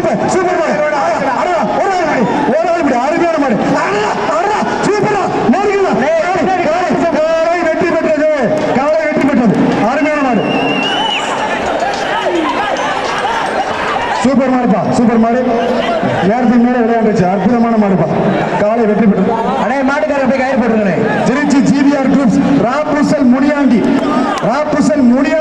Super super ஒரு மாடு ஒரு மாடு அருமையான மாடு. சூப்பரா காலை வெற்றி அருமையான மாடு. சூப்பர் மாடுப்பா சூப்பர் மாடு. நேரத்துக்கு மேலே விளையாண்டுச்சு. அற்புதமான மாடுப்பா. காலை வெற்றி பெற்றது. அடே மாட்டுக்காரர் அப்படியே கயிறு போட்டுருங்க திருச்சி ஜிபிஆர் குரூப்ஸ் ராபுசல் முடியாண்டி ராபுசல் முடியாண்டி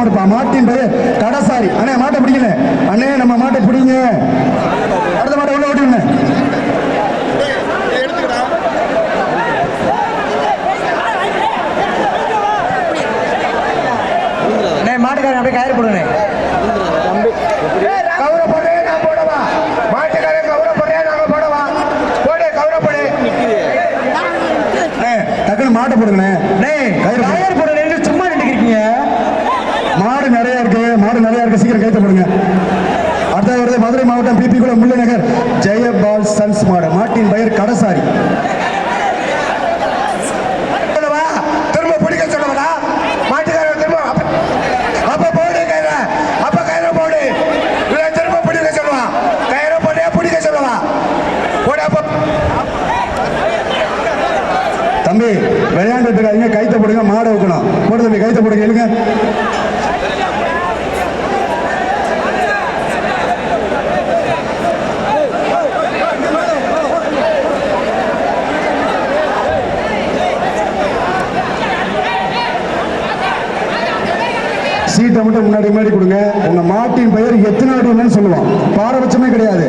சமர்ப்பா மாட்டின் பெயர் கடசாரி. அண்ணே மாட்டை பிடிக்கல அண்ணே நம்ம மாட்டை பிடிங்க. அடுத்த மாட்டை உள்ள ஓட்டுங்க மாட்டுக்காரன் அப்படியே கயிறு போடுங்க மாட்டை போடுங்க கயிறு போடுங்க மாவட்டம் பிபிகுளம் முள்ளுநகர் ஜெயபால் சன்ஸ் மாடம் மாட்டின் பெயர் கடசாரி. தம்பி விளையாண்டுட்டு இருக்காதீங்க. கைத்த போடுங்க மாடை வைக்கணும் போட்டு தம்பி கைத்த போடுங்க எழுங்க சீட்டை மட்டும் முன்னாடி முன்னாடி கொடுங்க. உங்க மாட்டின் பெயர் எத்தனை அடின்னு சொல்லுவான். பாரபட்சமே கிடையாது.